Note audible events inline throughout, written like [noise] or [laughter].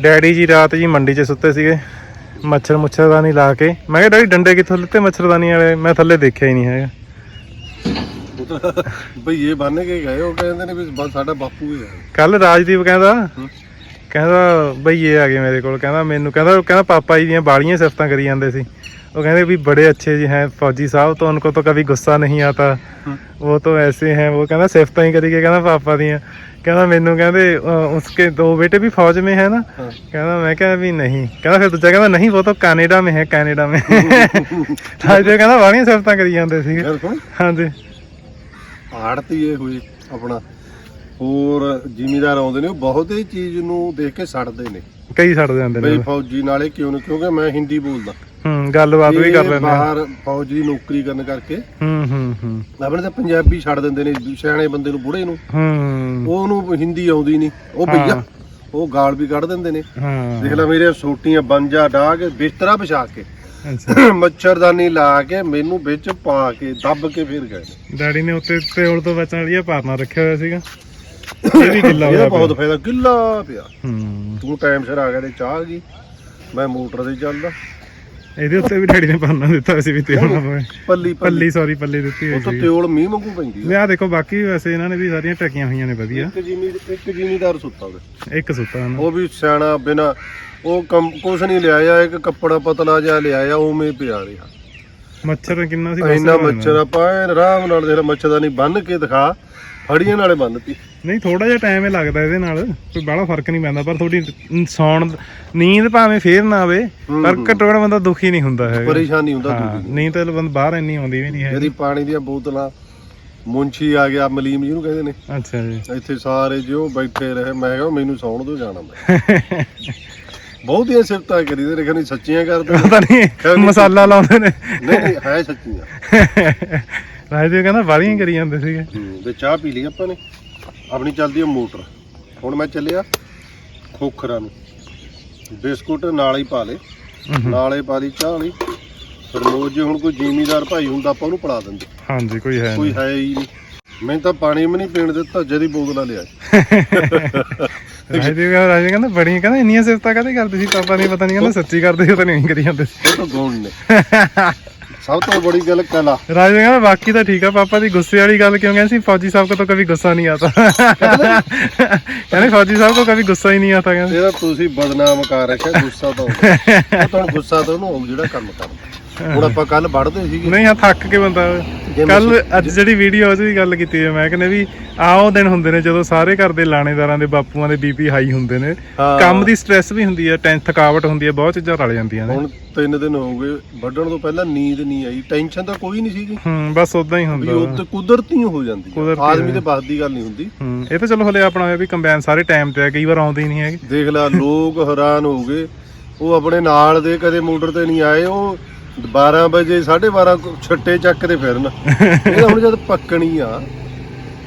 Daddy ਜੀ ਰਾਤ ਜੀ ਮੰਡੀ 'ਚ ਸੁੱਤੇ ਸੀਗੇ। ਮੱਛਰ ਮੁੱਛਰਦਾਨੀ ਲਾ ਕੇ। ਮੈਂ ਕਿਹਾ ਡੈਡੀ ਡੰਡੇ ਕਿੱਥੋਂ ਲਿੱਤੇ ਮੱਛਰਦਾਨੀ ਵਾਲੇ? ਮੈਂ ਥੱਲੇ ਦੇਖਿਆ ਹੀ ਨਹੀਂ ਹੈਗਾ। [laughs] ਤਾਂ ਭਈਏ ਬੰਨ ਕੇ ਗਏ ਉਹ ਕਹਿੰਦੇ ਨੇ ਵੀ ਬਸ ਸਾਡਾ ਬਾਪੂ ਹੀ ਹੈ। ਕੱਲ ਰਾਜਦੀਪ ਕਹਿੰਦਾ। ਕਹਿੰਦਾ ਬਈਏ ਆ ਗਏ ਮੇਰੇ ਕੋਲ। ਕਹਿੰਦਾ ਮੈਨੂੰ ਕਹਿੰਦਾ ਕਹਿੰਦਾ ਪਾਪਾ ਜੀ ਦੀਆਂ ਬਾਲੀਆਂ ਸਿਫਤਾਂ ਕਰੀ ਜਾਂਦੇ ਸੀ। ਉਹ ਕਹਿੰਦੇ ਵੀ बड़े अच्छे जी हैं फौजी साहब तो उनको तो कभी गुस्सा नहीं आता हम्म। वो तो ऐसे हैं वो ਕਹਿੰਦਾ ਸਿਫਤਾਂ ਹੀ ਕਰੀ ਗਏ ਕਹਿੰਦਾ ਪਾਪਾ ਦੀਆਂ ਕਹਿੰਦਾ ਮੈਨੂੰ ਕਹਿੰਦੇ ਅ, उसके दो बेटे भी फौज में है ना ਹਾਂ ਕਹਿੰਦਾ ਮੈਂ ਕਿਹਾ ਵੀ ਨਹੀਂ ਕਹਿੰਦਾ ਫਿਰ ਦੂਜਾ ਕਹਿੰਦਾ ਨਹੀਂ ਉਹ ਤਾਂ ਕੈਨੇਡਾ में है ਕੈਨੇਡਾ में ਰਾਜਦੀਪ ਕਹਿੰਦਾ ਬਾਲੀਆਂ ਸਿਫਤਾਂ ਕਰੀ ਜਾਂਦੇ ਸੀਗੇ ਗੱਲ ਸੁਣ ਹਾਂਜੀ ਆੜਤੀ ਇਹ ਹੋਈ ਆਪਣਾ ਹੋਰ ਜ਼ਿਮੀਦਾਰ ਆਉਂਦੇ ਨੇ ਉਹ ਬਹੁਤ ਹੀ ਚੀਜ਼ ਨੂੰ ਦੇਖ ਕੇ ਸੜਦੇ ਨੇ ਕਈ ਛੱਡ ਜਾਂਦੇ ਬਈ ਨੇ ਫੌਜੀ ਨਾਲੇ ਕਿਉਂ ਨਹੀਂ ਕਿਉਂਕਿ ਮੈਂ ਹਿੰਦੀ ਬੋਲਦਾ। ਹੂੰ ਗੱਲਬਾਤ ਵੀ ਕਰ ਲੈਂਦੇ ਆ। ਬਾਹਰ ਫੌਜੀ ਦੀ ਨੌਕਰੀ ਕਰਨ ਕਰਕੇ ਹੂੰ ਹੂੰ ਹੂੰ। ਆਪਣੇ ਤਾਂ ਪੰਜਾਬੀ ਛੱਡ ਦਿੰਦੇ ਨੇ ਸਿਆਣੇ ਬੰਦੇ ਨੂੰ ਬੁੜੇ ਨੂੰ। ਹੂੰ। ਉਹਨੂੰ ਹਿੰਦੀ ਆਉਂਦੀ ਨਹੀਂ ਉਹ। ਭਈਆ ਉਹ ਗਾਲ ਵੀ ਕੱਢ ਦਿੰਦੇ ਨੇ। ਹਾਂ। ਦੇਖ ਲੈ ਮੇਰੇ ਸੋਟੀਆਂ ਬੰਜਾ ਢਾ ਕੇ ਬਿਸਤਰਾ ਵਿਛਾ ਕੇ [clears throat] ਮੱਛਰਦਾਨੀ ਲਾ ਕੇ ਮੈਨੂੰ ਵਿੱਚ ਪਾ ਕੇ ਦੱਬ ਕੇ ਫਿਰ ਗਏ ਨੇ। ਡੈਡੀ ਨੇ ਉੱਤੇ ਤੇਲ ਤੋਂ ਬਚਣ ਲਈ ਇਹ ਪਾਰਨਾ ਰੱਖਿਆ ਹੋਇਆ ਸੀਗਾ। ਇਹ ਵੀ ਗਿੱਲਾ ਇਹਦਾ ਹੋਇਆ ਬਹੁਤ ਪਿਆ। ਫਾਇਦਾ ਗਿੱਲਾ ਪਿਆ। ਹੂੰ। ਤੂੰ ਟਾਈਮ ਸਿਰ ਆ ਗਿਆ ਤੇ ਚਾਹ ਆ ਗਈ। ਮੈਂ ਮੋਟਰ ਤੇ ਚੱਲਦਾ। ਇਹਦੇ ਉੱਤੇ ਵੀ ਡੈਡੀ ਨੇ ਪਾਰਨਾ ਦਿੱਤਾ ਸੀ ਵੀ ਤੇਲ ਨਾ ਪਵੇ। ਪੱਲੀ ਪੱਲੀ। ਸੌਰੀ ਪੱਲੀ ਦਿੱਤੀ ਉਹ ਹੋਈ ਤਾਂ ਸੀ। ਤਿਉਲ ਮੀਂਹ ਵਾਂਗੂ ਪੈਂਦੀ ਲਿਆ ਦੇਖੋ ਬਾਕੀ ਵੈਸੇ ਇਹਨਾਂ ਨੇ ਵੀ ਸਾਰੀਆਂ ਟਕੀਆਂ ਹੋਈਆਂ ਨੇ ਵਧੀਆ। ਇੱਕ ਜਿਮੀ ਇੱਕ ਜ਼ਿਮੀਦਾਰ ਸੁੱਤਾ ਉਹਦੇ ਇੱਕ ਸੁੱਤਾ ਹਨ ਉਹ ਵੀ ਸਿਆਣਾ ਬਿਨਾ ਉਹ ਕੁਛ ਨਹੀਂ ਲਿਆਇਆ ਇੱਕ ਕੱਪੜਾ ਪਤਲਾ ਜਿਹਾ ਲਿਆਇਆ ਉਵੇਂ ਪਿਆ ਰਿਹਾ। ਮੱਛਰ ਕਿੰਨਾ ਸੀ ਇੰਨਾ ਮੱਛਰ ਆਪਾਂ ਆਰਾਮ ਨਾਲ ਦੇਖ ਮੱਛਰਦਾਨੀ ਬੰਨ ਕੇ ਦਿਖਾ। ਫੜੀਆਂ ਨਾਲੇ ਬੰਨਤੀ ਨਹੀਂ ਥੋੜਾ ਜਿਹਾ ਟਾਈਮ ਹੀ ਲੱਗਦਾ ਇਹਦੇ ਨਾਲ। ਕੋਈ ਬੜਾ ਫ਼ਰਕ ਨਹੀਂ ਪੈਂਦਾ ਪਰ ਥੋੜੀ ਸੌਣ ਨੀਂਦ ਭਾਵੇਂ ਫੇਰ ਨਾ ਆਵੇ ਹੂੰ, ਪਰ ਹੂੰ। ਘੱਟੋ ਘੱਟ ਬੰਦਾ ਦੁਖੀ ਨਹੀਂ ਹੁੰਦਾ ਹੈਗਾ। ਪਰੇਸ਼ਾਨੀ ਹੁੰਦਾ ਹਾਂ ਨੀਂਦ ਤਾਂ ਬੰਦਾ ਬਾਹਰ ਇੰਨੀ ਆਉਂਦੀ ਵੀ ਨਹੀਂ ਹੈ। ਇਹਦੀ ਪਾਣੀ ਦੀਆਂ ਬੋਤਲਾਂ ਮੁੰਸ਼ੀ ਆ ਗਿਆ ਮਲੀਮ ਜਿਹਨੂੰ ਕਹਿੰਦੇ ਨੇ। ਅੱਛਾ ਜੀ। ਇੱਥੇ ਸਾਰੇ ਜਿਉ ਬੈਠੇ ਰਹੇ ਮੈਂ ਕਿਹਾ ਮੈਨੂੰ ਸੌਣ ਤੋਂ ਜਾਣਾ ਮੈਂ। ਬਹੁਤੀਆਂ ਸਿਫਤਾਂ ਕਰੀ ਤੇ ਰਖਣੀ ਸੱਚੀਆਂ ਕਰਦੇ ਪਤਾ ਨਹੀਂ ਮਸਾਲਾ ਲਾਉਂਦੇ ਨੇ। ਨਹੀਂ ਹੈ ਸੱਚੀਆਂ। [laughs] ਰਾਜਦੀਪ ਕਹਿੰਦਾ ਵਾਲੀਆਂ ਕਰੀ ਜਾਂਦੇ ਸੀਗੇ। ਹੂੰ, ਤੇ ਚਾਹ ਪੀ ਲਈ ਆਪਾਂ ਨੇ। ਆਪਣੀ ਚੱਲਦੀ ਹੈ ਮੋਟਰ। ਹੁਣ ਮੈਂ ਚੱਲਿਆ ਖੋਖਰਾਂ ਨੂੰ। ਬਿਸਕੁਟ ਨਾਲ ਹੀ ਪਾ ਲੇ ਨਾਲੇ ਪਾ ਲਈ ਚਾਹ ਲਈ ਸਰਮੋਜ ਜੇ ਹੁਣ ਕੋਈ ਜ਼ਿਮੀਦਾਰ ਭਾਈ ਹੁੰਦਾ ਆਪਾਂ ਉਹਨੂੰ ਪੜਾ ਦਿੰਦੇ। ਹਾਂਜੀ ਕੋਈ ਹੈ ਕੋਈ ਨਹੀਂ। ਹੈ ਹੀ ਨਹੀਂ। ਮੈਂ ਤਾਂ ਪਾਣੀ ਵੀ ਨਹੀਂ ਪੀਣ ਦਿੱਤਾ ਜਦੀ ਬੋਤਲਾਂ ਲਿਆ [laughs] ਰਾਜਦੀਪ ਕਹਿੰਦਾ ਰਾਜਦੀਪ ਕਹਿੰਦਾ ਬੜੀਆਂ ਕਹਿੰਦਾ ਇੰਨੀਆਂ ਸਿਫਤਾਂ ਕਾਹਦੇ ਕਰਦੇ ਸੀ? ਪਾਪਾ ਨੇ ਪਤਾ ਨਹੀਂ ਕਹਿੰਦਾ ਸੱਚੀ ਕਰਦੇ ਸੀ ਪਤਾ ਨਹੀਂ ਕਰੀ ਜਾਂਦੇ ਸੀ। ਇਹ ਤਾਂ ਗੁਣ ਨੇ। [laughs] ਸਭ ਤੋਂ ਬੜੀ ਗੱਲ ਕਲਾ। ਰਾਜੇ ਕਹਿੰਦਾ ਬਾਕੀ ਤਾਂ ਠੀਕ ਆ ਪਾਪਾ ਦੀ ਗੁੱਸੇ ਵਾਲੀ ਗੱਲ ਕਿਉਂ ਕਹਿੰਦੇ? ਸੀ ਫੌਜੀ ਸਾਹਿਬ ਕੋ ਕਦੀ ਗੁੱਸਾ ਨਹੀਂ ਆਤਾ। ਕਹਿੰਦੇ ਫੌਜੀ ਸਾਹਿਬ ਕੋ ਕਦੀ ਗੁੱਸਾ ਹੀ ਨਹੀਂ ਆਤਾ ਕਹਿੰਦੇ। ਇਹਦਾ ਤੁਸੀਂ ਬਦਨਾਮ ਕਰ ਰੱਖਿਆ ਗੁੱਸਾ ਤਾਂ ਉਹ ਤੁਹਾਨੂੰ ਗੁੱਸਾ ਤਾਂ ਉਹਨੂੰ ਜਿਹੜਾ ਕੰਮ ਕਰਦਾ। ਹੁਣ ਆਪਾਂ ਕੱਲ ਵੜਦੇ ਸੀਗੇ। ਨਹੀਂ ਆ ਥੱਕ ਕੇ ਬੰਦਾ। ਕੱਲ ਅੱਜ ਜਿਹੜੀ ਵੀਡੀਓ ਉਹਦੀ ਵੀ ਗੱਲ ਕੀਤੀ ਹੈ ਮੈਂ ਕਹਿੰਦੇ ਵੀ ਆਹ ਉਹ ਦਿਨ ਹੁੰਦੇ ਨੇ ਜਦੋਂ ਸਾਰੇ ਘਰ ਦੇ ਲਾਣੇਦਾਰਾਂ ਦੇ ਬਾਪੂਆਂ ਦੇ ਬੀਪੀ ਹਾਈ ਹੁੰਦੇ ਨੇ। ਹਾਂ। ਕੰਮ ਦੀ ਸਟ੍ਰੈਸ ਵੀ ਹੁੰਦੀ ਹੈ ਟੈਂ ਥਕਾਵਟ ਹੁੰਦੀ ਹੈ ਬਹੁਤ ਚੀਜ਼ਾਂ ਰਲ ਜਾਂਦੀਆਂ ਨੇ। ਹੁਣ ਤਿੰਨ ਦਿਨ ਹੋ ਗਏ ਵੱਢਣ ਤੋਂ ਪਹਿਲਾਂ ਨੀਂਦ ਨਹੀਂ ਆਈ ਟੈਨਸ਼ਨ ਤਾਂ ਕੋਈ ਨਹੀਂ ਸੀਗੀ ਹੂੰ ਬਸ ਉਦਾਂ ਹੀ ਵੀ ਹੁੰਦਾ ਉਹ ਤੇ ਕੁਦਰਤੀ ਹੋ ਜਾਂਦੀ। ਕੁਦਰਤੀ ਆਦਮੀ ਹੈ। ਦੇ ਬਸ ਦੀ ਗੱਲ ਨਹੀਂ ਹੁੰਦੀ। ਹੂੰ ਇਹ ਤਾਂ ਚਲੋ ਹਲੇ ਆਪਣਾ ਹੋਇਆ ਵੀ ਕੰਬਾਈਨ ਸਾਰੇ ਟਾਈਮ ਤੇ ਆ ਕਈ ਵਾਰ ਆਉਂਦੇ ਹੀ ਨਹੀਂ ਹੈਗੇ। ਦੇਖ ਲੈ ਲੋਕ ਹੈਰਾਨ ਹੋ ਗਏ। ਉਹ ਆਪਣੇ ਨਾਲ ਦੇ ਕਦੇ ਮੋਟਰ ਤੇ ਨਹੀਂ ਆਏ ਉਹ 12 ਵਜੇ 12:30 ਛੱਟੇ ਚੱਕਦੇ ਫਿਰਨ। ਇਹ ਹੁਣ ਜਦ ਪੱਕਣੀ ਆ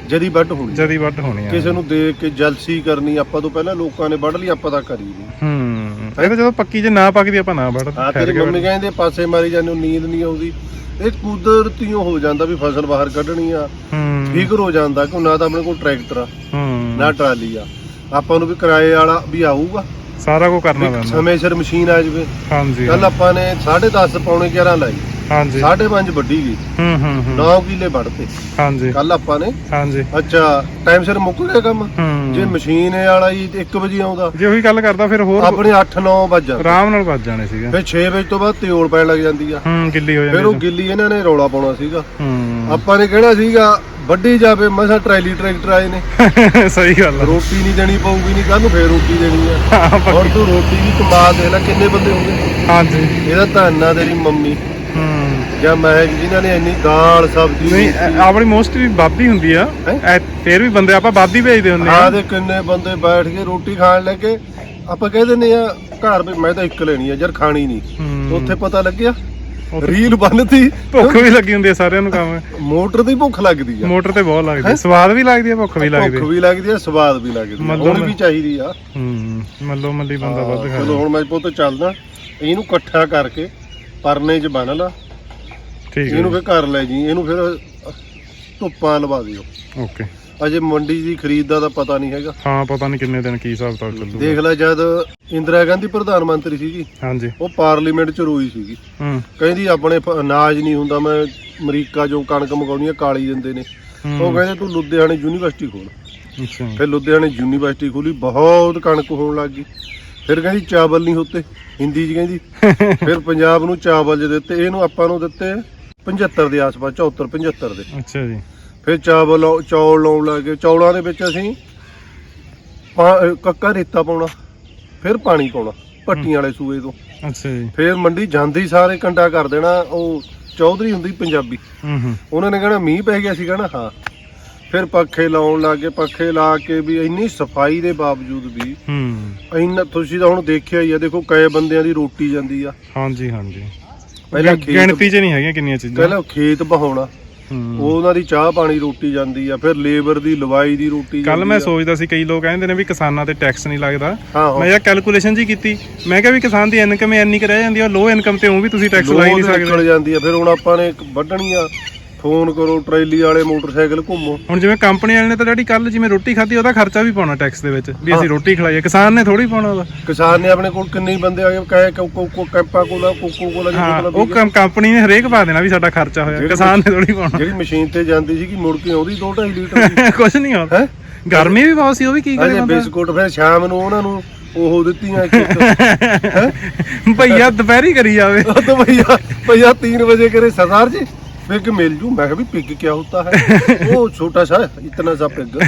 ਜਦੀ ਵੱਢ ਹੋਣੀ ਜਦੀ ਵੱਢ ਹੋਣੀ ਆ। ਕਿਸੇ ਨੂੰ ਦੇਖ ਕੇ ਜਲਸੀ ਕਰਨੀ ਆਪਾਂ ਤੋਂ ਪਹਿਲਾਂ ਲੋਕਾਂ ਨੇ ਵੱਢ ਲਈ ਆਪਾਂ ਤਾਂ ਕਰੀ ਨਹੀਂ। ਹੂੰ ਇਹ ਤਾਂ ਜਦੋਂ ਪੱਕੀ ਜੇ ਨਾ ਪੱਕਦੀ ਆਪਾਂ ਨਾ ਵੱਢ ਆ ਠਹਿਰ ਤੇਰੀ ਮੰਮੀ ਕਹਿੰਦੇ ਪਾਸੇ ਮਾਰੀ ਜਾਂਦੇ ਨੀਂਦ ਨਹੀਂ ਆਉਂਦੀ। ਇਹ ਕੁਦਰਤੀਓ ਹੋ ਜਾਂਦਾ ਵੀ ਫਸਲ ਬਾਹਰ ਕੱਢਣੀ ਆ। ਹੂੰ। ਫਿਕਰ ਹੋ ਜਾਂਦਾ ਕਿ ਨਾ ਤਾਂ ਆਪਣੇ ਕੋਲ ਟਰੈਕਟਰ ਆ ਹੂੰ। ਨਾ ਟਰਾਲੀ ਆ। ਆਪਾਂ ਨੂੰ ਵੀ ਕਿਰਾਏ ਵਾਲਾ ਵੀ ਆਊਗਾ। ਸਾਰਾ ਕੁਝ ਕਰਨਾ ਪੈਂਦਾ। ਸਮੇਂ ਸਿਰ ਮਸ਼ੀਨ ਆ ਜਾਵੇ। ਹਾਂਜੀ ਕੱਲ ਆਪਾਂ ਨੇ 10:30 ਪੌਣੇ 11 ਲਾਈ। ਹਾਂਜੀ। 5:30 ਵੱਢੀ ਗਈ। ਹੂੰ ਹੂੰ ਹੂੰ। 9 ਕਿੱਲੇ ਵੱਢਤੇ। ਹਾਂਜੀ। ਕੱਲ ਆਪਾਂ ਨੇ ਹਾਂਜੀ। ਅੱਛਾ ਟਾਈਮ ਸਿਰ ਮੁੱਕ ਗਿਆ ਕੰਮ। ਹੂੰ। ਜੇ ਮਸ਼ੀਨ ਵਾਲਾ ਹੀ 1 ਵਜੇ ਆਉਂਦਾ। ਜੇ ਉਹੀ ਗੱਲ ਕਰਦਾ ਫਿਰ ਹੋਰ ਆਪਣੇ 8-9 ਵੱਜ ਜਾਂਦੇ। ਆਰਾਮ ਨਾਲ ਵੱਜ ਜਾਣੇ ਸੀਗਾ। ਫਿਰ 6 ਵਜੇ ਤੋਂ ਬਾਅਦ ਤਿਉਲ ਪੈਣ ਲੱਗ ਜਾਂਦੀ ਆ। ਹੂੰ ਗਿੱਲੀ ਹੋ ਫਿਰ ਉਹ ਜਾਂਦੀ ਗਿੱਲੀ ਇਹਨਾਂ ਨੇ ਰੌਲਾ ਪਾਉਣਾ ਸੀਗਾ। ਹੂੰ। ਆਪਾਂ ਨੇ ਕਿਹੜਾ ਸੀਗਾ? ਵੱਢੀ ਜਾਵੇ ਮਸਾ ਟਰੈਲੀ ਟਰੈਕਟਰ ਆਏ ਨੇ। [laughs] ਸਹੀ ਗੱਲ ਆ। ਰੋਟੀ ਨਹੀਂ ਦੇਣੀ ਪਊਗੀ ਨਹੀਂ ਕੱਲ ਨੂੰ ਫੇਰ ਰੋਟੀ ਦੇਣੀ ਆ। ਹਾਂ, ਪੱਕੀ। ਤੂੰ ਰੋਟੀ ਦੀ ਕਮਾ ਦੇ ਲੈ ਕਿੰਨੇ ਬੰਦੇ ਹੋਣਗੇ। ਹਾਂਜੀ। ਇਹਦਾ ਧੰਨਾ ਤੇਰੀ ਮੰਮੀ। ਹੂੰ। ਜਾਂ ਮੈਂ ਜਿਨ੍ਹਾਂ ਨੇ ਇੰਨੀ ਦਾਲ ਸਬਜ਼ੀ ਨਹੀਂ ਅ- ਆਪਣੀ ਮੋਸਟਲੀ ਬਾਦੀ ਹੁੰਦੀ ਆ। ਹੈਂ? ਐ- ਫਿਰ ਵੀ ਬੰਦੇ ਆਪਾਂ ਬਾਦੀ ਭੇਜਦੇ ਹੁੰਦੇ ਆ। ਆ ਦੇ ਕਿੰਨੇ ਬੰਦੇ ਬੈਠ ਕੇ ਰੋਟੀ ਖਾਣ ਲੱਗੇ ਆਪਾਂ ਕਹਿ ਦਿੰਦੇ ਆ ਘਰ ਵੀ ਮੈਂ ਤਾਂ ਇੱਕ ਲੈਣੀ ਆ ਯਾਰ ਖਾਣੀ ਨਹੀਂ ਹੂੰ। ਉੱਥੇ ਪਤਾ ਲੱਗਿਆ? ਰੀਲ ਬੰਨਤੀ ਭੁੱਖ ਵੀ ਲੱਗੀ ਹੁੰਦੀ ਆ ਸਾਰਿਆਂ ਨੂੰ ਕੰਮ। ਮੋਟਰ ਦੀ ਭੁੱਖ ਲੱਗਦੀ ਆ। ਮੋਟਰ ਤੇ ਬਹੁਤ ਲੱਗਦੀ ਆ। ਸਵਾਦ ਵੀ ਲੱਗਦੀ ਆ ਭੁੱਖ ਵੀ ਲੱਗਦੀ ਭੁੱਖ ਆ। ਵੀ ਲੱਗਦੀ ਆ ਸਵਾਦ ਵੀ ਲੱਗਦੀ ਮਤਲਬ- ਹੁਣ ਵੀ ਚਾਹੀਦੀ ਆ। ਹੂੰ ਮੱਲੋ ਮੱਲੀ ਬੰਦਾ ਵੱਧ ਹਾਂ, ਖਾ ਚਲੋ ਹੁਣ ਮੈਂ ਪੁੱਤ ਚੱਲਦਾ। ਇਹਨੂੰ ਇਕੱਠਾ ਕਰਕੇ ਪਰਨੇ 'ਚ ਬੰਨ ਲਾ। ਠੀਕ ਇਹਨੂੰ ਹੈ ਫਿਰ ਘਰ ਲੈ ਜੀ। ਇਹਨੂੰ ਫਿਰ ਧੁੱਪਾਂ ਲਵਾ ਦਿਓ। ਓਕੇ। ਅਜੇ ਮੰਡੀ ਦੀ ਖਰੀਦ ਦਾ ਤਾਂ ਪਤਾ ਨਹੀਂ ਹੈਗਾ। ਹਾਂ ਪਤਾ ਨਹੀਂ ਕਿੰਨੇ ਦਿਨ ਕੀ ਹਿਸਾਬ ਤਾਂ ਚੱਲੂਗਾ। ਦੇਖ ਲੈ ਜਦ ਇੰਦਰਾ ਗਾਂਧੀ ਪ੍ਰਧਾਨ ਮੰਤਰੀ ਸੀਗੀ ਹਾਂਜੀ। ਉਹ ਪਾਰਲੀਮੈਂਟ 'ਚ ਰੋਈ ਸੀਗੀ। ਹੂੰ। ਕਹਿੰਦੀ ਆਪਣੇ ਅਨਾਜ ਨਹੀਂ ਹੁੰਦਾ ਮੈਂ ਅਮਰੀਕਾ ਜੋ ਕਣਕ ਮੰਗਾਉਣੀ ਆ ਕਾਲੀ ਦਿੰਦੇ ਨੇ। ਉਹ ਕਹਿੰਦੇ ਤੂੰ ਲੁਧਿਆਣੇ ਯੂਨੀਵਰਸਿਟੀ ਖੋਲ। ਅੱਛਾ। ਫਿਰ ਲੁਧਿਆਣੇ ਯੂਨੀਵਰਸਿਟੀ ਖੋਲੀ ਬਹੁਤ ਕਣਕ ਹੋਣ ਲੱਗ ਗਈ। ਫਿਰ ਕਹਿੰਦੀ ਚਾਵਲ ਨਹੀਂ ਹੁੰਦੇ ਹਿੰਦੀ 'ਚ ਕਹਿੰਦੀ। [laughs] ਫਿਰ ਪੰਜਾਬ ਨੂੰ ਚਾਵਲ ਜੇ ਦਿੱਤੇ ਇਹਨੂੰ ਆਪਾਂ ਨੂੰ ਦਿੱਤੇ 75 ਦੇ ਆਸ-ਪਾਸ 74 75 ਦੇ। ਅੱਛਾ ਜੀ। ਫਿਰ ਚਾਵਲ ਚੌਲ ਲਾਉਣ ਲੱਗੇ ਚੌਲਾਂ ਦੇ ਵਿੱਚ ਅਸੀਂ ਕੱਕਾ ਰੇਤਾ ਪਾਉਣਾ ਫਿਰ ਪਾਣੀ ਪਾਉਣਾ ਪੱਟੀਆਂ ਵਾਲੇ ਸੂਏ ਤੋਂ। ਅੱਛਾ ਜੀ। ਫਿਰ ਮੰਡੀ ਜਾਂਦੀ ਸਾਰੇ ਕੰਡਾ ਕਰ ਦੇਣਾ ਉਹ ਚੌਧਰੀ ਹੁੰਦੀ ਪੰਜਾਬੀ। ਹੂੰ ਹੂੰ। ਉਹਨਾਂ ਨੇ ਕਹਿਣਾ ਮੀਂਹ ਪੈ ਗਿਆ ਸੀ ਕਹਿਣਾ ਹਾਂ। ਫਿਰ ਪੱਖੇ ਲਾਉਣ ਲੱਗੇ ਪੱਖੇ ਲਾ ਕੇ ਵੀ ਇੰਨੀ ਸਫ਼ਾਈ ਦੇ ਬਾਵਜੂਦ ਵੀ ਹੂੰ। ਇੰਨਾ ਤੁਸੀਂ ਤਾਂ ਹੁਣ ਦੇਖਿਆ ਹੀ ਆ ਦੇਖੋ ਕਈ ਬੰਦਿਆਂ ਦੀ ਰੋਟੀ ਜਾਂਦੀ ਆ। ਹਾਂਜੀ ਹਾਂਜੀ। ਪਹਿਲਾਂ ਗਿਣਤੀ 'ਚ ਨਹੀਂ ਹੈਗੀਆਂ ਕਿੰਨੀਆਂ ਚੀਜ਼ਾਂ। ਪਹਿਲਾਂ ਖੇਤ ਬਹਾਉਣਾ। ਉਹ ਉਹਨਾਂ ਦੀ ਚਾਹ ਪਾਣੀ ਰੋਟੀ ਜਾਂਦੀ ਆ ਫਿਰ ਲੇਬਰ ਦੀ ਲਵਾਈ ਦੀ ਰੋਟੀ ਕੱਲ ਮੈਂ। ਸੋਚਦਾ ਸੀ ਕਈ ਲੋਕ ਕਹਿੰਦੇ ਨੇ ਵੀ ਕਿਸਾਨਾਂ ਤੇ ਟੈਕਸ ਨਹੀਂ ਲੱਗਦਾ। ਮੈਂ ਹਾਂ। ਯਾਰ ਕੈਲਕੂਲੇਸ਼ਨ ਜੀ ਕੀਤੀ। ਮੈਂ ਕਿਹਾ ਵੀ ਕਿਸਾਨ ਦੀ ਇਨਕਮ ਇੰਨੀ ਕੁ ਰਹਿ ਜਾਂਦੀ ਆ ਲੋ ਇਨਕਮ ਤੇ ਉਹ ਵੀ ਤੁਸੀਂ ਟੈਕਸ ਲਾਈ ਨਹੀਂ ਨਿਕਲ ਸਕਦੇ। ਜਾਂਦੀ ਆ ਫਿਰ ਹੁਣ ਆਪਾਂ ਨੇ ਇੱਕ ਵੱਢਣੀ ਆ। ਫੋਨ ਕਰੋ ਟਰੇਲੀ ਵਾਲੇ ਮੋਟਰਸਾਈਕਲ ਘੁੰਮੋ। ਹੁਣ ਜਿਵੇਂ ਕੰਪਨੀ ਵਾਲੇ ਨੇ ਤਾਂ ਡੈਡੀ ਕੱਲ ਜਿਵੇਂ ਰੋਟੀ ਖਾਧੀ ਉਹਦਾ ਖਰਚਾ ਵੀ ਪਾਉਣਾ ਟੈਕਸ ਦੇ ਵਿੱਚ ਵੀ ਅਸੀਂ। ਰੋਟੀ ਖਲਾਈਏ। ਕਿਸਾਨ ਨੇ ਥੋੜੀ ਪਾਉਣਾ ਉਹਦਾ। ਕਿਸਾਨ ਨੇ ਆਪਣੇ ਕੋਲ ਕਿੰਨੇ ਬੰਦੇ ਆ ਗਏ ਕਹੇ coca Campa cola coca cola ਦੀ ਬੋਤਲ ਉਹ ਕੰਪਨੀ ਨੇ ਹਰੇਕ ਪਾ ਦੇਣਾ ਵੀ ਸਾਡਾ ਖਰਚਾ ਹੋਇਆ ਕਿਸਾਨ ਨੇ ਥੋੜੀ ਪਾਉਣਾ। ਜਿਹੜੀ ਮਸ਼ੀਨ ਤੇ ਜਾਂਦੀ ਸੀ ਕਿ ਮੁੜ ਕੇ ਆਉਂਦੀ 2.5 ਲੀਟਰ [laughs] ਕੁਝ ਨਹੀਂ ਹੈ? ਗਰਮੀ ਵੀ ਬਹੁਤ ਸੀ ਉਹ ਵੀ ਕੀ ਕਰੇ ਬੰਦਾ? ਬਿਸਕੁਟ ਫਿਰ ਸ਼ਾਮ ਨੂੰ ਉਹਨਾਂ ਨੂੰ ਉਹ ਦਿੱਤੀਆਂ [laughs] ਭਈਆ ਦੁਪਹਿਰੀ ਕਰੀ ਜਾਵੇ। ਉਹ ਤਾਂ ਭਈਆ ਭਈਆ 3 ਵਜੇ ਕਰੇ ਸਰਦਾਰ ਜੀ। पिग मिल ਮੈਂ ਕਿਹਾ ਵੀ पिग क्या होता है वो ਛੋਟਾ ਸਾ ਇਤਨਾ ਸਾ ਪਿਗ।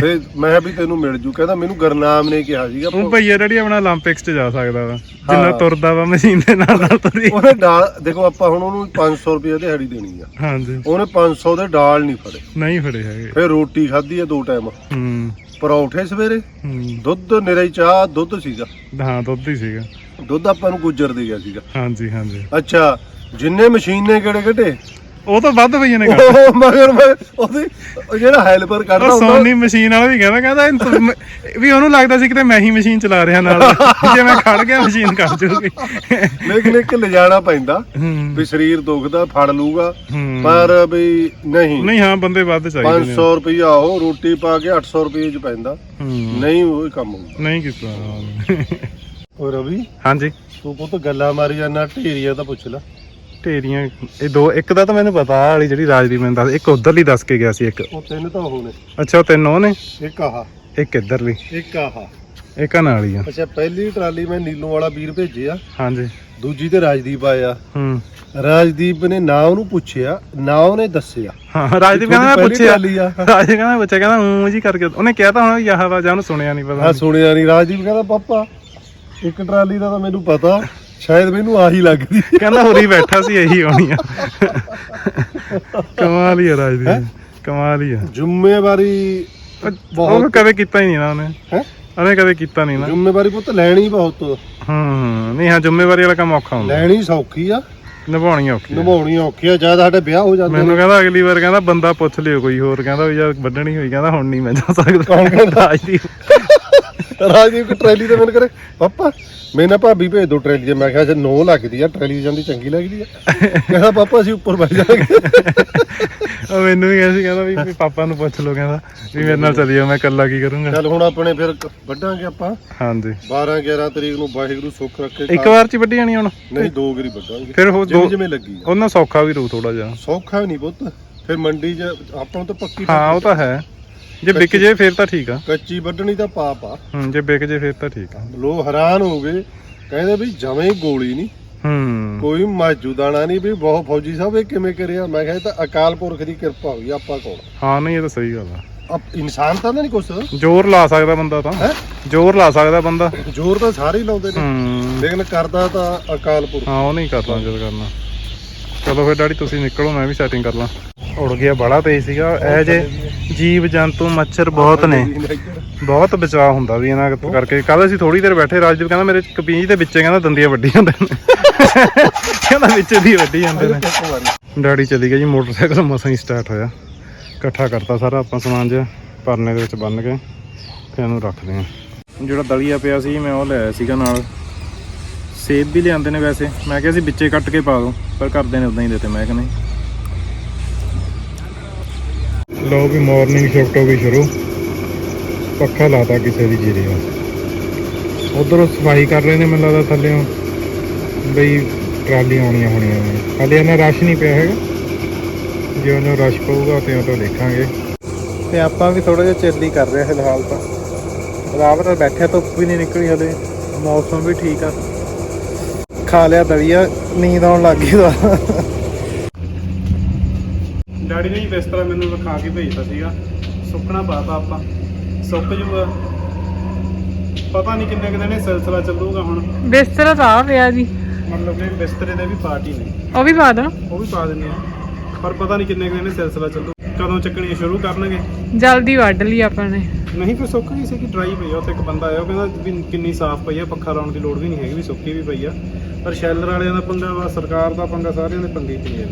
ਫਿਰ ਮੈਂ ਵੀ ਤੈਨੂੰ ਮਿਲ ਜੂ। ਕਹਿੰਦਾ ਮੈਨੂੰ ਗਰਨਾਮ ਨੇ ਕਿਹਾ ਸੀਗਾ ਉਹ ਭਈਆ ਰੜੀ ਆਪਣਾ 올림픽ਸ 'ਚ ਜਾ ਸਕਦਾ ਵਾ। ਜਿੰਨਾ ਤੁਰਦਾ ਵਾ ਮਸ਼ੀਨ ਦੇ ਨਾਲ ਨਾਲ ਤੁਰੀ। ਉਹਨੇ ਡਾਲ ਦੇਖੋ ਆਪਾਂ ਹੁਣ ਉਹਨੂੰ 500 ਰੁਪਏ ਦਿਹਾੜੀ ਦੇਣੀ ਆ। ਹਾਂਜੀ। ਉਹਨੇ 500 ਦੇ ਡਾਲ ਨਹੀਂ ਫੜੇ। ਨਹੀਂ ਫੜੇ ਹੈਗੇ। ਫਿਰ ਰੋਟੀ ਖਾਧੀ ਆ ਦੋ ਟਾਈਮ। ਹੂੰ। ਪਰੌਂਠੇ ਸਵੇਰੇ ਦੁੱਧ ਨਿਰੇ ਚਾਹ ਦੁੱਧ ਸੀਗਾ। ਹਾਂ ਦੁੱਧ ਹੀ ਸੀਗਾ। ਦੁੱਧ ਆਪਾਂ ਨੂੰ ਗੁਜ਼ਰ ਦੇ ਗਿਆ ਸੀਗਾ। ਹਾਂਜੀ ਹਾਂਜੀ। ਅੱਛਾ ਜਿੰਨੇ ਮਸ਼ੀਨ ਨੇ ਕਿਹੜੇ ਕਿਹੜੇ ਉਹ ਤਾਂ ਵੱਧ ਭਈਆ ਨੇ ਉਹ ਮਗਰ ਮੈਂ ਉਹਦੀ ਉਹ ਜਿਹੜਾ ਹੈਲਪਰ ਕਰਦਾ ਉਹ ਸੋਨੀ ਮਸ਼ੀਨ ਵਾਲਾ ਵੀ ਕਹਿੰਦਾ ਕਹਿੰਦਾ ਇਹ ਤੂੰ ਮ- ਵੀ ਉਹਨੂੰ ਲੱਗਦਾ ਸੀ ਕਿਤੇ ਮੈਂ ਹੀ ਮਸ਼ੀਨ ਚਲਾ ਰਿਹਾ ਨਾਲ। ਜੇ ਮੈਂ ਖੜ ਗਿਆ ਮਸ਼ੀਨ ਕਰ ਜੂਗੀ ਲੇਕਿਨ ਇੱਕ ਲਿਜਾਣਾ ਪੈਂਦਾ ਹੂੰ। ਵੀ ਸਰੀਰ ਦੁਖਦਾ ਫੜ ਲੂਗਾ ਹੂੰ। ਪਰ ਵੀ ਨਹੀਂ। ਨਹੀਂ ਹਾਂ ਬੰਦੇ ਵੱਧ ਚਾਹੀਦੇ ਨੇ। 500 ਰੁਪਇਆ ਉਹ ਰੋਟੀ ਪਾ ਕੇ 800 ਰੁਪਏ ਚ ਪੈਂਦਾ। ਹੂੰ। ਨਹੀਂ ਉਹ ਕੰਮ ਹੁੰਦਾ। ਨਹੀਂ ਕੀਤਾ ਉਹ ਰਵੀ? ਹਾਂਜੀ। ਤੂੰ ਪੁੱਤ ਗੱਲਾਂ ਮਾਰੀ ਜਾਂਦਾ ਢੇਰੀਆ ਤਾਂ ਪੁੱਛ ਲੈ। ਢੇਰੀਆਂ ਇਹ ਦੋ ਇੱਕ ਦਾ ਤਾਂ ਮੈਨੂੰ ਪਤਾ ਆਹ ਵਾਲੀ ਜਿਹੜੀ ਰਾਜਦੀਪ ਮੈਨੂੰ ਦੱਸ ਇੱਕ ਉਧਰਲੀ ਦੱਸ ਕੇ ਗਿਆ ਸੀ ਇੱਕ। ਉਹ ਤਿੰਨ ਤਾਂ ਹੋਣੇ ਅੱਛਾ ਉਹ ਤਿੰਨ ਉਹ ਨੇ? ਇੱਕ ਆਹ। ਇੱਕ ਇੱਧਰਲੀ। ਇੱਕ ਆਹ। ਇੱਕ ਨਾਲ ਹੀ ਆ। ਅੱਛਾ ਪਹਿਲੀ ਟਰਾਲੀ ਮੈਂ ਨੀਲੋਂ ਵਾਲਾ ਵੀਰ ਭੇਜਿਆ ਹਾਂਜੀ। ਦੂਜੀ ਤੇ ਰਾਜਦੀਪ ਆਇਆ ਹੂੰ। ਰਾਜਦੀਪ ਨੇ ਨਾ ਉਹਨੂੰ ਪੁੱਛਿਆ ਨਾ ਉਹਨੇ ਦੱਸਿਆ। ਹਾਂ ਰਾਜਦੀਪ ਕਹਿੰਦਾ ਮੈਂ ਪਹਿਲੀ ਪੁੱਛਿਆ। ਟਰਾਲੀ ਆ? ਰਾਜਦੀਪ ਕਹਿੰਦਾ ਪੁੱਛਿਆ ਕਹਿੰਦਾ ਹੂੰ ਜੀ ਕਰਕੇ ਉਹਨੇ ਕਿਹਾ ਤਾਂ ਹੋਣਾ ਵੀ ਆਹ ਵਾ ਜਾਂ ਉਹਨੂੰ ਸੁਣਿਆ ਨਹੀਂ ਪਤਾ ਸੁਣਿਆ ਨਹੀਂ ਰਾਜਦੀਪ ਕਹਿੰਦਾ ਪਾਪਾ ਇੱਕ ਟਰਾਲੀ ਦਾ ਤਾਂ ਮੈਨੂੰ ਪਤਾ ਸ਼ਾਇਦ ਮੈਨੂੰ ਆਹੀ ਲੱਗਦੀ। ਕਹਿੰਦਾ ਹੋਰੀ ਬੈਠਾ ਸੀ ਇਹੀ ਆਉਣੀ ਆ। ਕਮਾਲ ਹੀ ਆ ਰਾਜਦੀਪ ਕਮਾਲ ਹੀ ਆ। ਜ਼ਿੰਮੇਵਾਰੀ ਉਹ ਬਹੁਤ ਕਦੇ ਕੀਤਾ ਹੀ ਨਹੀਂ ਨਾ ਉਹਨੇ। ਹੈ? ਉਹਨੇ ਕਦੇ ਕੀਤਾ ਨਹੀਂ ਨਾ। ਜ਼ਿੰਮੇਵਾਰੀ ਪੁੱਤ ਲੈਣੀ ਬਹੁਤ। ਹੂੰ ਨਹੀਂ ਹਾਂ ਜ਼ਿੰਮੇਵਾਰੀ ਵਾਲਾ ਕੰਮ ਔਖਾ ਹੁੰਦਾ। ਲੈਣੀ ਸੌਖੀ ਆ। ਨਿਭਾਉਣੀ ਔਖੀ। ਨਿਭਾਉਣੀ ਔਖੀ ਆ ਜਦ ਸਾਡੇ ਵਿਆਹ ਹੋ ਜਾਂਦੇ। ਮੈਨੂੰ ਕਹਿੰਦਾ ਅਗਲੀ ਵਾਰ ਕਹਿੰਦਾ ਬੰਦਾ ਪੁੱਛ ਲਿਓ ਕੋਈ ਹੋਰ ਕਹਿੰਦਾ ਵੀ ਯਾਰ ਵੱਢਣੀ ਹੋਈ ਕਹਿੰਦਾ ਹੁਣ ਨਹੀਂ ਮੈਂ ਜਾ ਸਕਦਾ। ਕੌਣ ਕਹਿੰਦਾ? ਰਾਜਦੀਪ ਰਾਜਦੀਪ ਟਰੈਲੀ ਤੇ ਮੈਨੂੰ ਕਰੇ। ਪਾਪਾ ਮੈਂ ਨਾ ਭਾਬੀ ਭੇਜ ਦੋ ਟਰੈਲੀ ਜੇ ਮੈਂ ਕਿਹਾ ਜੇ 9 ਲੱਗਦੀ ਆ ਟਰੈਲੀ ਜਾਂਦੀ ਚੰਗੀ ਲੱਗਦੀ ਆ। ਕਹਿੰਦਾ ਪਾਪਾ ਅਸੀਂ ਉੱਪਰ ਬੈਠ ਜਾਵਾਂਗੇ। ਉਹ ਮੈਨੂੰ ਵੀ ਕਹਿੰਦਾ ਸੀ ਕਹਿੰਦਾ ਵੀ ਵੀ ਪਾਪਾ ਨੂੰ ਪੁੱਛ ਲਓ ਕਹਿੰਦਾ ਵੀ ਮੇਰੇ ਨਾਲ ਚੱਲੀ ਜਾ ਮੈਂ ਇਕੱਲਾ ਕੀ ਕਰੂੰਗਾ? ਚੱਲ ਹੁਣ ਆਪਣੇ ਫਿਰ ਵੱਢਾਂਗੇ ਆਪਾਂ। ਹਾਂਜੀ। 12 11 ਤਰੀਕ ਨੂੰ ਵਾਹਿਗੁਰੂ ਸੁੱਖ ਰੱਖੇ ਇੱਕ ਵਾਰ ਚ ਹੀ ਵੱਢੀ ਜਾਣੀ ਹੁਣ? ਨਹੀਂ ਦੋ ਗਰੀ ਵੱਢਾਂਗੇ। ਫਿਰ ਉਹ ਜਿਵੇਂ ਦੋ ਜਿਵੇਂ ਲੱਗੀ ਆ। ਉਹਨਾਂ ਸੌਖਾ ਵੀ ਰੂ ਥੋੜਾ ਜਿਹਾ। ਸੌਖਾ ਵੀ ਨਹੀਂ ਪੁੱਤ। ਫਿਰ ਮੰਡੀ 'ਚ ਆਪਾਂ ਨੂੰ ਤਾਂ ਪੱਕੀ ਹਾਂ ਉਹ ਤਾਂ ਹੈ। ਜੇ ਵਿਕ ਜੇ ਫਿਰ ਤਾਂ ਠੀਕ ਆ। ਕੱਚੀ ਵੱਢਣੀ ਤਾਂ ਪਾਪ ਆ। ਹੂੰ ਜੇ ਵਿਕ ਜੇ ਫਿਰ ਤਾਂ ਠੀਕ ਆ। ਲੋ ਹੈਰਾਨ ਹੋ ਗਏ ਕਹਿੰਦੇ ਵੀ ਜਵੇਂ ਗੋਲੀ ਨਹੀਂ। ਹੂੰ। ਕੋਈ ਮੌਜੂਦਾਣਾ ਨਹੀਂ ਵੀ ਬਹੁਤ ਫੌਜੀ ਸਾਹਿਬ ਇਹ ਕਿਵੇਂ ਕਰਿਆ? ਮੈਂ ਕਿਹਾ ਇਹ ਤਾਂ ਅਕਾਲ ਪੁਰਖ ਦੀ ਕਿਰਪਾ ਹੋਈ ਆਪਾਂ ਕੋਲ। ਹਾਂ ਨਹੀਂ ਇਹ ਤਾਂ ਸਹੀ ਗੱਲ ਆ। ਅਬ ਇਨਸਾਨ ਤਾਂ ਨਹੀਂ ਕੁਛ? ਜ਼ੋਰ ਲਾ ਸਕਦਾ ਬੰਦਾ ਤਾਂ। ਹੈ? ਜ਼ੋਰ ਲਾ ਸਕਦਾ ਬੰਦਾ। ਜ਼ੋਰ ਤਾਂ ਸਾਰੇ ਹੀ ਲਾਉਂਦੇ ਨੇ। ਹੂੰ। ਲੇਕਿਨ ਕਰਦਾ ਤਾਂ ਅਕਾਲ ਪੁਰਖ। ਹਾਂ ਉਹ ਨਹੀਂ ਕਰਨਾ ਜਦ ਕਰਨਾ। ਚਲੋ ਫਿਰ ਡੈਡੀ ਤੁਸੀਂ ਨਿਕਲੋ ਮੈਂ ਵੀ ਸੈਟਿੰਗ ਕਰ ਲਾਂ। ਉੜ ਗਿਆ ਬੜਾ ਤੇਜ਼ ਸੀਗਾ। ਇਹ ਜੇ ਜੀਵ ਜੰਤੂ ਮੱਛਰ ਬਹੁਤ ਨੇ। ਬਹੁਤ ਬਚਾਅ ਹੁੰਦਾ ਵੀ ਇਹਨਾਂ ਕਰਕੇ। ਕੱਲ ਅਸੀਂ ਥੋੜੀ ਦੇਰ ਬੈਠੇ, ਰਾਜਦੀਪ ਕਹਿੰਦਾ ਮੇਰੇ ਕਪੀਂਜ ਦੇ ਵਿੱਚੇ, ਕਹਿੰਦਾ ਦੰਦੀਆਂ ਵੱਡੀ ਜਾਂਦੇ ਨੇ। ਕਹਿੰਦਾ ਵਿੱਚੇ ਦੀ ਵੱਡੀ ਜਾਂਦੇ ਨੇ। ਡੈਡੀ ਚਲੀ ਗਿਆ ਜੀ, ਮੋਟਰਸਾਈਕਲ ਮਸਾਂ ਹੀ ਸਟਾਰਟ ਹੋਇਆ। ਇਕੱਠਾ ਕਰਤਾ ਸਾਰਾ ਆਪਾਂ ਸਮਾਨ ਜਿਹਾ, ਪਰਨੇ ਦੇ ਵਿੱਚ ਬੰਨ ਕੇ ਤੇ ਇਹਨੂੰ ਰੱਖਦੇ ਹਾਂ। ਜਿਹੜਾ ਦਲੀਆ ਪਿਆ ਸੀ, ਮੈਂ ਉਹ ਲਿਆਇਆ ਸੀਗਾ ਨਾਲ। ਸੇਬ ਵੀ ਲਿਆਂਦੇ ਨੇ ਵੈਸੇ। ਮੈਂ ਕਿਹਾ ਸੀ ਵਿੱਚੇ ਕੱਟ ਕੇ ਪਾ ਦੋ, ਪਰ ਕਰਦੇ ਨੇ ਉਦਾਂ ਹੀ ਦਿੱਤੇ, ਮੈਂ ਕਹਿੰਦਾ ਲੋ ਵੀ ਮਾਰਨਿੰਗ ਸ਼ਿਫਟ ਹੋ ਗਈ ਸ਼ੁਰੂ। ਪੱਖਾ ਲਾਤਾ ਕਿਸੇ ਦੀ ਜੀਰੀ ਨੂੰ ਉਧਰੋਂ ਸਫ਼ਾਈ ਕਰ ਰਹੇ ਨੇ ਮੈਨੂੰ ਲੱਗਦਾ ਥੱਲੇੋਂ, ਬਈ ਟਰਾਲੀ ਆਉਣੀਆਂ ਹੋਣੀਆਂ ਨੇ। ਹਾਲੇ ਇਹਨਾਂ ਰਸ਼ ਨਹੀਂ ਪਿਆ ਹੈਗਾ। ਜੇ ਉਹਨੂੰ ਰਸ਼ ਪਊਗਾ ਤੇ ਉਹ ਤੋਂ ਦੇਖਾਂਗੇ। ਤੇ ਆਪਾਂ ਵੀ ਥੋੜਾ ਜਿਹਾ ਚਿਰ ਕਰ ਰਹੇ ਫਿਲਹਾਲ ਤਾਂ। ਰਾਤ ਨਾਲ ਬੈਠਿਆ, ਧੁੱਪ ਵੀ ਨਹੀਂ ਨਿਕਲੀ ਹਲੇ। ਮੌਸਮ ਵੀ ਠੀਕ ਆ। ਖਾ ਲਿਆ ਦਲੀਆ, ਨੀਂਦ ਆਉਣ ਲੱਗ ਗਈ ਦਾ ਡੈਡੀ ਨੇ ਜੀ ਬਿਸਤਰਾ ਮੈਨੂੰ ਵਿਖਾ ਕੇ ਭੇਜਤਾ ਸੀਗਾ। ਸੁੱਕਣਾ ਪਾਤਾ ਆਪਾਂ। ਸੁੱਕ ਜੂਗਾ। ਪਤਾ ਨਹੀਂ ਕਿੰਨੇ ਕੁ ਦਿਨ ਇਹ ਸਿਲਸਿਲਾ ਚੱਲੂਗਾ ਹੁਣ। ਬਿਸਤਰਾ ਤਾਂ ਆ ਪਿਆ ਜੀ। ਮਤਲਬ ਕਿ ਬਿਸਤਰੇ ਦੇ ਵੀ ਪਾਰਟੀ ਨੇ। ਉਹ ਵੀ ਪਾ ਦੋ ਉਹ ਵੀ ਪਾ ਦਿੰਦੇ ਆ। ਪਰ ਪਤਾ ਨਹੀਂ ਕਿੰਨੇ ਕੁ ਦਿਨ ਇਹ ਸਿਲਸਿਲਾ ਚੱਲੂ। ਕਦੋਂ ਚੱਕਣੀਆਂ ਸ਼ੁਰੂ ਕਰਨਗੇ? ਜਲਦੀ ਵੱਢ ਲਈ ਆਪਾਂ ਨੇ। ਨਹੀਂ ਕੋਈ ਸੁੱਕ ਗਈ ਸੀ ਕਿ ਡਰਾਈ ਪਈ ਆ। ਉੱਥੇ ਇੱਕ ਬੰਦਾ ਆਇਆ ਉਹ ਕਹਿੰਦਾ ਵੀ ਕਿੰਨੀ ਸਾਫ਼ ਪਈ ਆ ਪੱਖਾ ਲਾਉਣ ਦੀ ਲੋੜ ਵੀ ਨਹੀਂ ਹੈਗੀ ਵੀ ਸੁੱਕੀ ਵੀ ਪਈ ਆ। ਪਰ ਸ਼ੈਲਰ ਵਾਲਿਆਂ ਦਾ ਪੰਗਾ ਵਾ ਸਰਕਾਰ ਦਾ ਪੰਗਾ ਸਾਰਿਆਂ ਦੇ ਪੰਗੇ ਹੀ ਪਏ ਆ।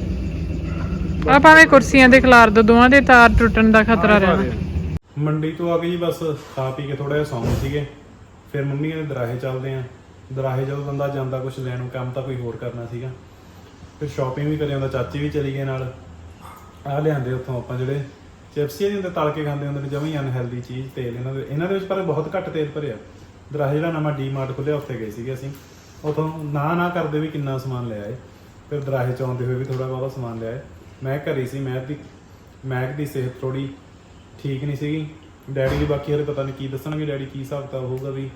ਆ ਭਾਵੇਂ ਕੁਰਸੀਆਂ ਦੇ ਖਿਲਾਰ ਦੋ ਦੋਵਾਂ ਦੇ ਤਾਰ ਟੁੱਟਣ ਦਾ ਖਤਰਾ ਰਹਿਣਾ ਮੰਡੀ ਤੋਂ ਆ ਕੇ ਜੀ ਬਸ ਖਾ ਪੀ ਕੇ ਥੋੜਾ ਜਿਹਾ ਸੌਂ ਸੀਗੇ। ਫਿਰ ਮੰਮੀ ਕਹਿੰਦੇ ਦਰਾਹੇ ਚੱਲਦੇ ਆ। ਦਰਾਹੇ ਜਦੋਂ ਬੰਦਾ ਜਾਂਦਾ ਕੁਝ ਲੈਣ ਨੂੰ ਕੰਮ ਤਾਂ ਕੋਈ ਹੋਰ ਕਰਨਾ ਸੀਗਾ। ਫਿਰ ਸ਼ਾਪਿੰਗ ਵੀ ਕਰੀ ਆਉਂਦਾ ਚਾਚੀ ਵੀ ਚਲੀ ਗਏ ਨਾਲ। ਆ ਲਿਆਂਦੇ ਉੱਥੋਂ ਆਪਾਂ ਜਿਹੜੇ ਚਿਪਸ ਜਿਹੇ ਹੁੰਦੇ ਤਲ ਕੇ ਖਾਂਦੇ ਹੁੰਦੇ ਨੇ ਜਮਾਂ ਅਨਹੈਲਦੀ ਚੀਜ਼ ਤੇਲ ਇਹਨਾਂ ਦੇ ਇਹਨਾਂ ਦੇ ਵਿੱਚ ਪਰ ਬਹੁਤ ਘੱਟ ਤੇਲ ਭਰਿਆ। ਦਰਾਹੇ ਜਿਹੜਾ ਨਵਾਂ ਡੀਮਾਰਟ ਖੁੱਲਿਆ ਉੱਥੇ ਗਏ ਸੀਗੇ ਅਸੀਂ। ਉਥੋਂ ਨਾ ਨਾ ਕਰਦੇ ਵੀ ਕਿੰਨਾ ਸਮਾਨ ਲੈ ਆਏ। ਫਿਰ ਦਰਾਹੇ ਚ ਆਉਂਦੇ ਹੋਏ ਵੀ ਥੋੜਾ ਬਹੁਤਾ ਸਮਾਨ ਲਿਆਏ ਮੈਂ ਘਰੇ ਸੀ, ਮੈਂ ਦੀ ਮੈਕ ਦੀ ਸਿਹਤ ਥੋੜੀ ਠੀਕ ਨਹੀਂ ਸੀਗੀ। ਡੈਡੀ ਦੀ ਬਾਕੀ ਹਰੇ ਪਤਾ ਨਹੀਂ ਕੀ ਦੱਸਣਗੇ, ਡੈਡੀ ਕੀ ਹਿਸਾਬ ਕਿਤਾਬ ਹੋਊਗਾ ਵੀ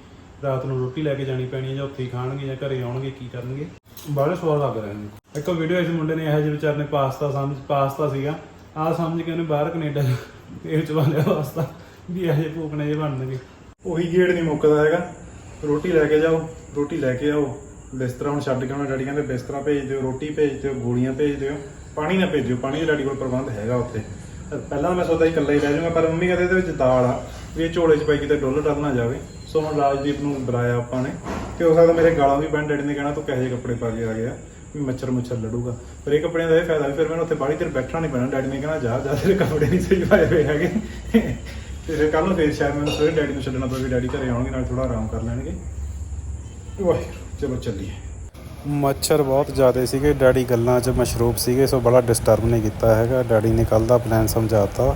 ਰਾਤ ਨੂੰ ਰੋਟੀ ਲੈ ਕੇ ਜਾਣੀ ਪੈਣੀ ਹੈ ਜਾਂ ਉੱਥੇ ਹੀ ਖਾਣਗੇ ਜਾਂ ਘਰੇ ਆਉਣਗੇ, ਕੀ ਕਰਨਗੇ। ਬੜੇ ਸਵਾਦ ਲੱਗ ਰਹੇ ਨੇ ਇੱਕ ਵੀਡੀਓ ਇਸ ਮੁੰਡੇ ਨੇ ਇਹੋ ਜਿਹੇ ਵਿਚਾਰ ਨੇ ਪਾਸਤਾ ਸਮਝ ਪਾਸਤਾ ਸੀਗਾ। ਆਹ ਸਮਝ ਕੇ ਉਹਨੇ ਬਾਹਰ ਕੈਨੇਡਾ ਇਹ ਚ ਲਿਆ ਵਾਸਤਾ ਵੀ ਇਹੋ ਜਿਹੇ ਭੂਕਣੇ ਜੇ ਬਣਨਗੇ। ਉਹੀ ਗੇੜ ਨਹੀਂ ਮੁੱਕਦਾ ਹੈਗਾ। ਰੋਟੀ ਲੈ ਕੇ ਜਾਓ, ਰੋਟੀ ਲੈ ਕੇ ਆਓ। ਬਿਸਤਰਾ ਹੁਣ ਛੱਡ ਕੇ ਆਉਣਾ, ਡੈਡੀ ਕਹਿੰਦੇ ਬਿਸਤਰਾ ਭੇਜ ਦਿਓ, ਰੋਟੀ ਭੇਜ ਦਿਓ, ਗੋਲੀਆਂ ਭੇਜ ਦਿਓ। ਪਾਣੀ ਨਾ ਭੇਜਿਓ, ਪਾਣੀ ਦਾ ਡੈਡੀ ਕੋਲ ਪ੍ਰਬੰਧ ਹੈਗਾ ਉੱਥੇ। ਪਹਿਲਾਂ ਮੈਂ ਸੋਚਦਾ ਸੀ ਇਕੱਲਾ ਹੀ ਰਹਿ ਜਾਊਂਗਾ, ਪਰ ਮੰਮੀ ਕਹਿੰਦੇ ਇਹਦੇ ਵਿੱਚ ਦਾਲ ਆ, ਵੀ ਇਹ ਝੋਲੇ 'ਚ ਪਾਈ ਕਿਤੇ ਡੁੱਲ ਡੱਲ ਨਾ ਜਾਵੇ। ਸੋ ਹੁਣ ਰਾਜਦੀਪ ਨੂੰ ਬੁਲਾਇਆ ਆਪਾਂ ਨੇ, ਤੇ ਹੋ ਸਕਦਾ ਮੇਰੇ ਗਾਲਾਂ ਵੀ ਪੈਣ ਡੈਡੀ ਨੇ ਕਹਿਣਾ, ਤੂੰ ਕਿਹੋ ਜਿਹੇ ਕੱਪੜੇ ਪਾ ਕੇ ਆ ਗਿਆ, ਵੀ ਮੱਛਰ ਮੁੱਛਰ ਲੜੂਗਾ। ਪਰ ਇਹ ਕੱਪੜਿਆਂ ਦਾ ਇਹ ਫਾਇਦਾ ਵੀ ਫਿਰ ਮੈਨੂੰ ਉੱਥੇ ਬਾੜੀ ਦੇਰ ਬੈਠਣਾ ਨਹੀਂ ਪੈਣਾ, ਡੈਡੀ ਨੇ ਕਹਿਣਾ, ਜਾ ਜਾ, ਤੇਰੇ ਕੱਪੜੇ ਨਹੀਂ ਸਹੀ ਪਾਏ ਹੋਏ ਹੈਗੇ। ਤੇ ਫਿਰ ਕੱਲ ਨੂੰ ਫੇਰ ਸ਼ਾਇਦ ਮੈਨੂੰ ਸਵੇਰੇ ਡੈਡੀ ਨੂੰ ਛੱਡਣਾ ਪਵੇ, ਡੈਡੀ ਘਰੇ ਆਉਣਗੇ, ਨਾਲ ਥੋੜਾ ਆਰਾਮ ਕਰ ਲੈਣਗੇ। ਵਾਹਿਗੁਰੂ, ਚਲੋ ਚੱਲੀਏ। ਮੱਛਰ ਬਹੁਤ ਜ਼ਿਆਦਾ ਸੀਗੇ, ਡੈਡੀ ਗੱਲਾਂ 'ਚ ਮਸ਼ਰੂਫ ਸੀਗੇ, ਸੋ ਬੜਾ ਡਿਸਟਰਬ ਨਹੀਂ ਕੀਤਾ ਹੈਗਾ। ਡੈਡੀ ਨੇ ਕੱਲ ਦਾ ਪਲਾਨ ਸਮਝਾਤਾ।